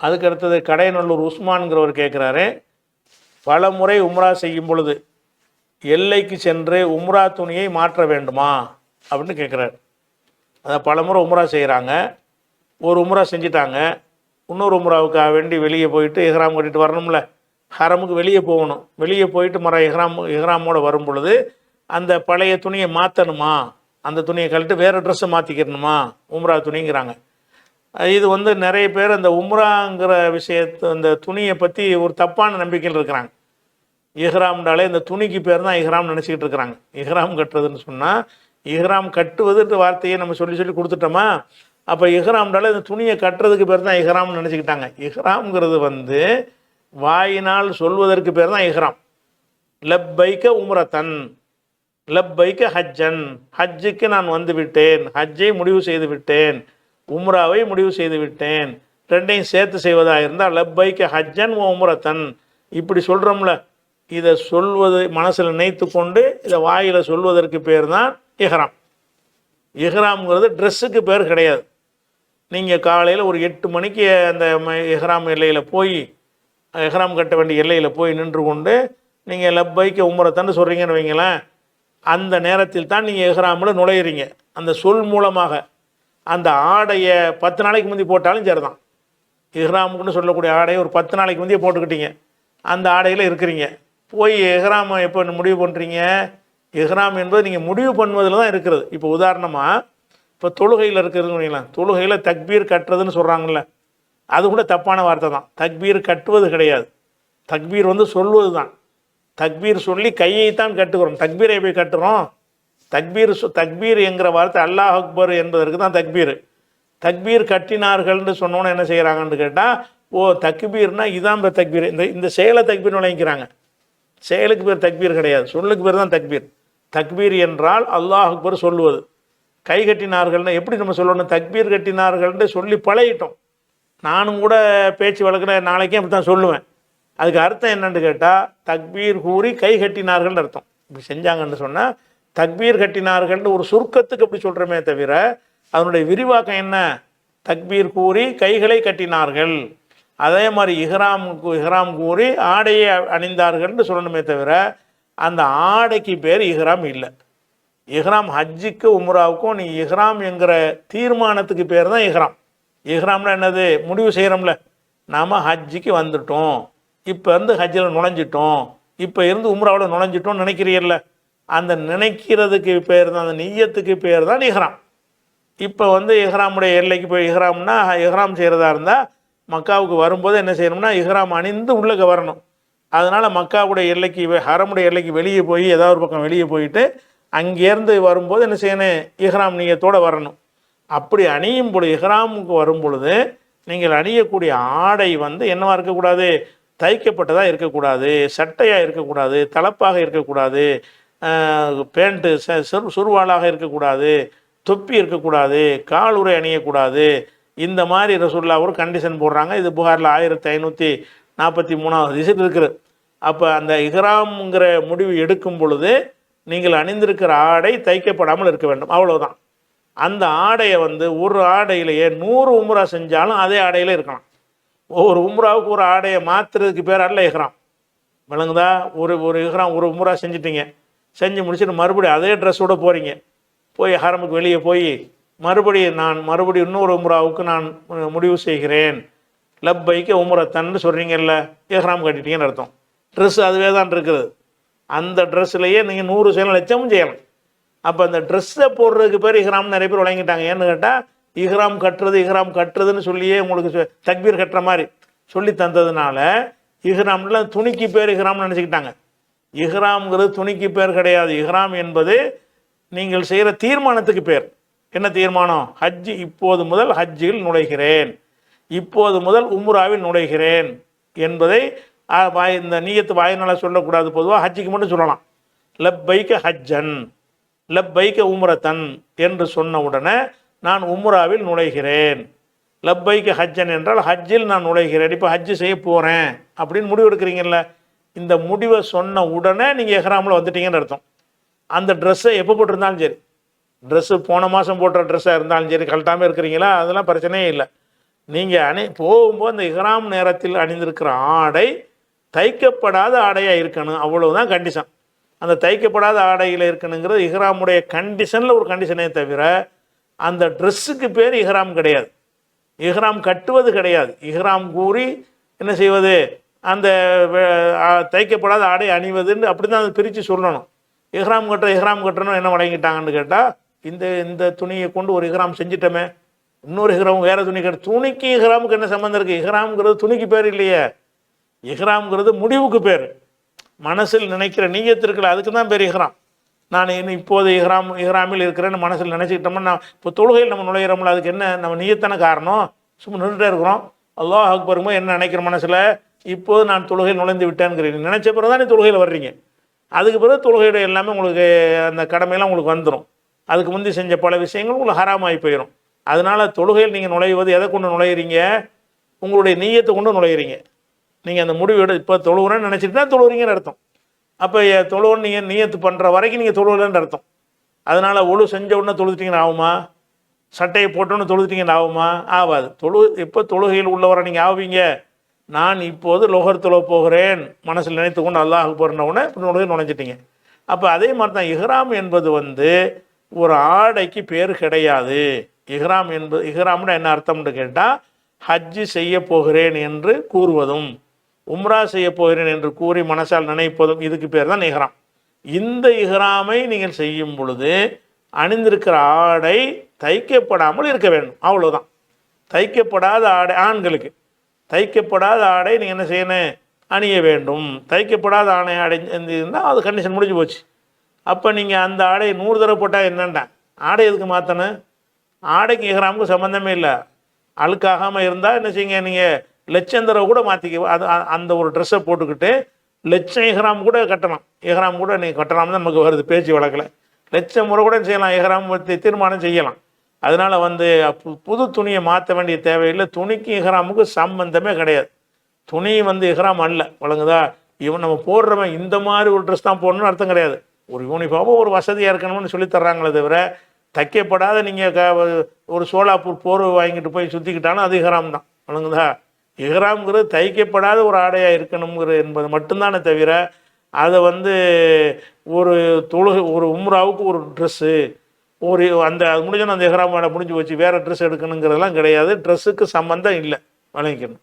அதுக்கு அடுத்தது கடையநல்லூர் உஸ்மான்கிறவர் கேட்குறாரு பல முறை உம்ரா செய்யும் பொழுது எல்லைக்கு சென்று உம்ரா துணியை மாற்ற வேண்டுமா? அப்படின்னு கேட்குறாரு அதை பல முறை உம்ரா செய்கிறாங்க ஒரு உம்ரா செஞ்சிட்டாங்க. இன்னொரு உம்ராவுக்காக வேண்டி வெளியே போயிட்டு இஹ்ராம் கட்டிட்டு வரணும்ல. ஹரமுக்கு வெளியே போகணும். வெளியே போயிட்டு மர இஹ்ராம் இஹ்ராமோடு வரும் பொழுது அந்த பழைய துணியை மாற்றணுமா அந்த துணியை கழட்டு வேறு ட்ரெஸ்ஸை மாற்றிக்கிறணுமா உம்ரா துணிங்கிறாங்க. இது வந்து நிறைய பேர் அந்த உம்ராங்கிற விஷயத்தை அந்த துணியை பற்றி ஒரு தப்பான நம்பிக்கையில் இருக்கிறாங்க. இஹ்ராம்னாலே இந்த துணிக்கு பேர் தான் இஹ்ராம் நினச்சிக்கிட்டு இருக்கிறாங்க. இஹ்ராம் கட்டுறதுன்னு சொன்னால் இஹ்ராம் கட்டுவதுன்ற வார்த்தையை நம்ம சொல்லி சொல்லி கொடுத்துட்டோமா? அப்போ இஹ்ராம்னாலே இந்த துணியை கட்டுறதுக்கு பேர் தான் இஹ்ராம்னு நினச்சிக்கிட்டாங்க. இஹ்ராம்ங்கிறது வந்து வாயினால் சொல்வதற்கு பேர் தான் இஹ்ராம். லப்பைக்க உம்ரத்தன் லப்பைக்க ஹஜ்ஜன் ஹஜ்ஜுக்கு நான் வந்து விட்டேன் ஹஜ்ஜை முடிவு செய்து விட்டேன். உம்ராவை முடிவு செய்து விட்டேன் ரெண்டையும் சேர்த்து செய்வதாக இருந்தால் லப்பைக்கு ஹஜ்ஜன் ஓ உம்ரத்தன். இப்படி சொல்கிறோம்ல இதை சொல்வது மனசில் நினைத்து கொண்டு இதை வாயில் சொல்வதற்கு பேர் தான் இஹ்ராம். இஹ்ராம்ங்கிறது ட்ரெஸ்ஸுக்கு பேர் கிடையாது. நீங்கள் காலையில் ஒரு எட்டு மணிக்கு அந்த ம- இஹ்ராம் எல்லையில் போய் இஹ்ராம் கட்ட வேண்டிய எல்லையில் போய் நின்று கொண்டு நீங்கள் லப்பைக்கு உம்ரத்தன்னு சொல்கிறீங்கன்னு வைங்களேன் அந்த நேரத்தில் தான் நீங்கள் இஹ்ராமில் நுழையிறீங்க. அந்த சொல் மூலமாக. அந்த ஆடையை பத்து நாளைக்கு முந்தி போட்டாலும் சரிதான். இஹ்ராமுக்குன்னு சொல்லக்கூடிய ஆடையை ஒரு பத்து நாளைக்கு முந்தைய போட்டுக்கிட்டீங்க. அந்த ஆடையில் இருக்கிறீங்க. போய் எஹ்ராம் எப்போ முடிவு பண்ணுறீங்க எஹ்ராம் என்பது நீங்கள் முடிவு பண்ணுவதில் தான் இருக்கிறது. இப்போ உதாரணமாக இப்போ தொழுகையில் இருக்கிறதுன்னு தொழுகையில் தக்பீர் கட்டுறதுன்னு சொல்கிறாங்கல்ல அது கூட தப்பான வார்த்தை தான். தக்பீர் கட்டுவது கிடையாது. தக்பீர் வந்து சொல்வது தான் தக்பீர் சொல்லி கையை தான் கட்டுகிறோம். தக்பீரை போய் கட்டுறோம். தக்பீர் தக்பீர் என்கிற வார்த்தை அல்லாஹ் அக்பர் என்பதற்கு தான் தக்பீர். தக்பீர் கட்டினார்கள்னு சொன்னோன்னு என்ன செய்கிறாங்கன்னு கேட்டால் ஓ தக்பீர்னா இதான் இந்த தக்பீர். இந்த இந்த செயலை தக்பீர் நுழைக்கிறாங்க செயலுக்கு பேர் தக்பீர் கிடையாது. சொல்லுக்கு பேர் தான் தக்பீர். தக்பீர் என்றால் அல்லாஹ் அக்பர் சொல்லுவது. கை கட்டினார்கள்னு எப்படி நம்ம சொல்லணும்? தக்பீர் கட்டினார்கள்னு சொல்லி பழகிட்டோம். நானும் கூட பேச்சு வழக்கில் நாளைக்கே அப்படி தான் சொல்லுவேன். அதுக்கு அர்த்தம் என்னன்னு கேட்டால் தக்பீர் கூறி கை கட்டினார்கள்னு அர்த்தம். இப்படி செஞ்சாங்கன்னு சொன்னால் தக்பீர் கட்டினார்கள்னு ஒரு சுருக்கத்துக்கு அப்படி சொல்கிறோமே தவிர அதனுடைய விரிவாக்கம் என்ன? தக்பீர் கூறி கைகளை கட்டினார்கள். அதே மாதிரி இஹ்ராம் இஹ்ராம் கூறி ஆடையை அணிந்தார்கள்னு சொல்லணுமே தவிர அந்த ஆடைக்கு பேர் இஹ்ராம் இல்லை. இஹ்ராம் ஹஜ்ஜிக்கு உம்ராவுக்கும் நீ இஹ்ராம் என்கிற தீர்மானத்துக்கு பேர் தான் இஹ்ராம். இஹ்ராம்னா என்னது? முடிவு செய்கிறோம்ல நாம் ஹஜ்ஜிக்கு வந்துட்டோம். இப்போ இருந்து ஹஜ்ஜில் நுழைஞ்சிட்டோம். இப்போ இருந்து உம்ராவில் நுழைஞ்சிட்டோம்னு நினைக்கிறீல்ல அந்த நினைக்கிறதுக்கு பேர் தான் அந்த நெய்யத்துக்கு பேர் தான் இஹ்ராம். இப்போ வந்து இஹ்ராமுடைய எல்லைக்கு போய் இஹ்ராம்னா இஹ்ராம் செய்கிறதா இருந்தால் மக்காவுக்கு வரும்போது என்ன செய்யணும்னா இஹ்ராம் அணிந்து உள்ளே வரணும். அதனால் மக்காவுடைய எல்லைக்கு ஹரமுடைய எல்லைக்கு வெளியே போய் ஏதாவது ஒரு பக்கம் வெளியே போயிட்டு அங்கேருந்து வரும்போது என்ன செய்யணும் இஹ்ராம் நீயத்தோடு வரணும். அப்படி அணியும் பொழுது இஹ்ராமுக்கு வரும் பொழுது நீங்கள் அணியக்கூடிய ஆடை வந்து என்னவாக இருக்கக்கூடாது? தைக்கப்பட்டதாக இருக்கக்கூடாது சட்டையாக இருக்கக்கூடாது தலப்பாக இருக்கக்கூடாது பேண்ட்டு சுரு சுருவாளாக இருக்கக்கூடாது தொப்பி இருக்கக்கூடாது காலுறை அணியக்கூடாது. இந்த மாதிரி ரசூல்லா ஒரு கண்டிஷன் போடுறாங்க. இது புகாரில் ஆயிரத்தி ஐநூற்றி நாற்பத்தி மூணாவது திசையில் இருக்குது. அப்போ அந்த இஹ்ராம்ங்கிற முடிவு எடுக்கும் பொழுது நீங்கள் அணிந்திருக்கிற ஆடை தைக்கப்படாமல் இருக்க வேண்டும். அவ்வளோதான் அந்த ஆடையை வந்து ஒரு ஆடையிலேயே நூறு உம்ரா செஞ்சாலும் அதே ஆடையில் இருக்கலாம். ஒவ்வொரு உம்ராவுக்கு ஒரு ஆடையை மாற்றுறதுக்கு பேர் அல்ல இஹ்ராம். விளங்குதா? ஒரு ஒரு இஹ்ராம் ஒரு உம்ரா செஞ்சிட்டிங்க. செஞ்சு முடிச்சுட்டு மறுபடியும் அதே ட்ரெஸ்ஸோட போகிறீங்க போய் ஹரமுக்கு வெளியே போய் மறுபடியும் நான் மறுபடியும் இன்னொரு உம்ராவுக்கு நான் முடிவு செய்கிறேன். லப்பைக்கு உம்ரத்தன்னு சொல்கிறீங்கல்ல இஹ்ராம் கட்டிட்டீங்கன்னு அர்த்தம். ட்ரெஸ் அதுவே தான் இருக்குது. அந்த ட்ரெஸ்லையே நீங்கள் நூறு செய்யலாம் லட்சமும் செய்யலாம். அப்போ அந்த ட்ரெஸ்ஸை போடுறதுக்கு பேர் இஹ்ராம் நிறைய பேர் வழங்கிட்டாங்க. ஏன்னு கேட்டால் இஹ்ராம் கட்டுறது இஹ்ராம் கட்டுறதுன்னு சொல்லியே உங்களுக்கு தக்பீர் கட்டுற மாதிரி சொல்லி தந்ததுனால இஹ்ராம்ல துணிக்கு பேர் இஹ்ராம்னு நினச்சிக்கிட்டாங்க. இஹ்ராம்ங்கிறது துணிக்கு பேர் கிடையாது. இஹ்ராம் என்பது நீங்கள் செய்கிற தீர்மானத்துக்கு பேர். என்ன தீர்மானம்? ஹஜ் இப்போது முதல் ஹஜ்ஜில் நுழைகிறேன். இப்போது முதல் உம்ராவில் நுழைகிறேன் என்பதை வாய் இந்த நீயத்து வாயினால் சொல்லக்கூடாது. பொதுவாக ஹஜ்ஜிக்கு மட்டும் சொல்லலாம். லப்பைக்க ஹஜ்ஜன் லப்பைக்க உம்ரத்தன் என்று சொன்ன உடனே நான் உம்ராவில் நுழைகிறேன். லப்பைக்க ஹஜ்ஜன் என்றால் ஹஜ்ஜில் நான் நுழைகிறேன். இப்போ ஹஜ்ஜு செய்ய போகிறேன் அப்படின்னு முடிவு எடுக்கிறீங்கல்ல இந்த முடிவை சொன்ன உடனே நீங்கள் எஹ்ராமில் வந்துட்டீங்கன்னு அர்த்தம். அந்த ட்ரெஸ்ஸை எப்போ போட்டிருந்தாலும் சரி. ட்ரெஸ்ஸு போன மாதம் போட்ட ட்ரெஸ்ஸாக இருந்தாலும் சரி கழட்டாமல் இருக்கிறீங்களா? அதெல்லாம் பிரச்சனையே இல்லை. நீங்கள் அணி போகும்போது அந்த இஹ்ராம் நேரத்தில் அணிந்திருக்கிற ஆடை தைக்கப்படாத ஆடையாக இருக்கணும். அவ்வளவுதான் கண்டிஷன் அந்த தைக்கப்படாத ஆடையில் இருக்கணுங்கிறது இஹ்ராமுடைய கண்டிஷனில் ஒரு கண்டிஷனே தவிர அந்த ட்ரெஸ்ஸுக்கு பேர் இஹ்ராம் கிடையாது. இஹ்ராம் கட்டுவது கிடையாது. இஹ்ராம் கூறி என்ன செய்வது? அந்த தைக்கப்படாத ஆடை அணிவதுன்னு அப்படி தான் அதை பிரித்து சொல்லணும். இஹ்ராம் கட்டுற இஹ்ராம் கட்டணும் என்ன வழங்கிட்டாங்கன்னு கேட்டால் இந்த இந்த துணியை கொண்டு ஒரு இஹ்ராம் செஞ்சிட்டோமே. இன்னொரு இஹ்ராம் வேறு துணி கட்டு துணிக்கு இஹ்ராமுக்கு என்ன சம்மந்தம் இருக்குது இஹ்ராம்ங்கிறது துணிக்கு பேர் இல்லையே. இஹ்ராம்ங்கிறது முடிவுக்கு பேர். மனசில் நினைக்கிற நீயத்திற்குள்ள அதுக்கு தான் பேர் இஹ்ராம். நான் இன்னும் இப்போது இஹ்ராம் இஹ்ராமில் இருக்கிறேன்னு மனசில் நினச்சிக்கிட்டோம்னா நான் இப்போ தொழுகையில் நம்ம நுழையிறோம்ல அதுக்கு என்ன நம்ம நீயத்தான காரணம்? சும்மா நின்றுட்டே இருக்கிறோம். அல்லாஹ் அக்பருமோ என்ன நினைக்கிற மனசில்? இப்போது நான் தொழுகையில் நுழைந்து விட்டேங்கிறீங்க நினச்ச பிறகு தான் நீ தொழுகையில் வர்றீங்க. அதுக்கு பிறகு தொழுகையோட எல்லாமே உங்களுக்கு அந்த கடமையெல்லாம் உங்களுக்கு வந்துடும் அதுக்கு முந்தி செஞ்ச பல விஷயங்கள் உங்களுக்கு ஹராமாகி போயிடும் அதனால் தொழுகையில் நீங்கள் நுழைவது எதை கொண்டு நுழையிறீங்க? உங்களுடைய நீயத்தை கொண்டு நுழையிறீங்க. நீங்கள் அந்த முடிவு எடு இப்போ தொழுவுறேன்னு நினச்சிட்டு தான் தொழுவுறீங்கன்னு அர்த்தம். அப்போ தொழுவன் நீங்கள் நீயத்து பண்ணுற வரைக்கும் நீங்கள் தொழுவலன்னு அர்த்தம். அதனால் ஒழு செஞ்ச உடனே தொழுதுட்டீங்கன்னு ஆகுமா? சட்டையை போட்டோன்னு தொழுதுட்டீங்கன்னு ஆகுமா? ஆகாது. தொழு எப்போ தொழுகையில் உள்ளவரை நீங்கள் ஆவீங்க. நான் இப்போது லோகர் போகிறேன். மனசில் நினைத்து கொண்டு அல்லாஹ் போகிறன உடனே நுழைய நுழைஞ்சிட்டீங்க. அப்போ அதே மாதிரி தான் இஹ்ராம் என்பது வந்து ஒரு ஆடைக்கு பேர் கிடையாது. இஹ்ராம் என்பது இஹ்ராம்னு என்ன அர்த்தம்னு கேட்டால் ஹஜ்ஜு செய்ய போகிறேன் என்று கூறுவதும் உம்ரா செய்ய போகிறேன் என்று கூறி மனசால் நினைப்பதும் இதுக்கு பேர் தான் இஹ்ராம். இந்த இஹ்ராமை நீங்கள் செய்யும் பொழுது அணிந்திருக்கிற ஆடை தைக்கப்படாமல் இருக்க வேண்டும். அவ்வளோதான் தைக்கப்படாத ஆடை ஆண்களுக்கு. தைக்கப்படாத ஆடை நீங்கள் என்ன செய்யணும் அணிய வேண்டும். தைக்கப்படாத ஆடை அடைஞ்சிருந்தால் இருந்தால் அது கண்டிஷன் முடிஞ்சு போச்சு. அப்போ நீங்கள் அந்த ஆடையை நூறு தடவை போட்டால் என்னண்டா ஆடை எதுக்கு மாற்றணும் ஆடைக்கு இஹ்ராமுக்கு சம்மந்தமே இல்லை. அழுக்காகாமல் இருந்தால் என்ன செய்யுங்க? நீங்கள் லட்சம் தடவை கூட மாற்றிக்க அது அந்த ஒரு ட்ரெஸ்ஸை போட்டுக்கிட்டு லட்சம் இஹ்ராம் கூட கட்டலாம். இஹ்ராம் கூட நீங்கள் கட்டலாம் தான் நமக்கு வருது பேச்சு வழக்கில். லட்சம் முறை கூட செய்யலாம். இஹ்ராம் தீர்மானம் செய்யலாம். அதனால் வந்து புது துணியை மாற்ற வேண்டிய தேவையில்லை. துணிக்கு இஹ்ராமுக்கு சம்பந்தமே கிடையாது. துணி வந்து இஹ்ராம் அல்ல. வழங்குதா இவன் நம்ம போடுறவன் இந்த மாதிரி ஒரு ட்ரெஸ் தான் போடணும்னு அர்த்தம் கிடையாது. ஒரு யூனிஃபார்மும் ஒரு வசதியாக இருக்கணும்னு சொல்லி தர்றாங்களே தவிர தைக்கப்படாத நீங்கள் க ஒரு சோலாப்பூர் போர்வை வாங்கிட்டு போய் சுற்றிக்கிட்டாலும் அது இஹ்ராம் தான். வழங்குதா இஹ்ராம்ங்கிறது தைக்கப்படாத ஒரு ஆடையாக இருக்கணுங்கிற என்பது மட்டும்தானே தவிர அதை வந்து ஒரு தொழுகை ஒரு உம்ராவுக்கு ஒரு ட்ரெஸ்ஸு ஒரு அந்த அது முடிஞ்சோன்னா அந்த இஹ்ராம் வேலை முடிஞ்சு வச்சு வேறு ட்ரெஸ் எடுக்கணுங்கிறதெல்லாம் கிடையாது. ட்ரெஸ்ஸுக்கு சம்மந்தம் இல்லை. வழங்கிக்கணும்.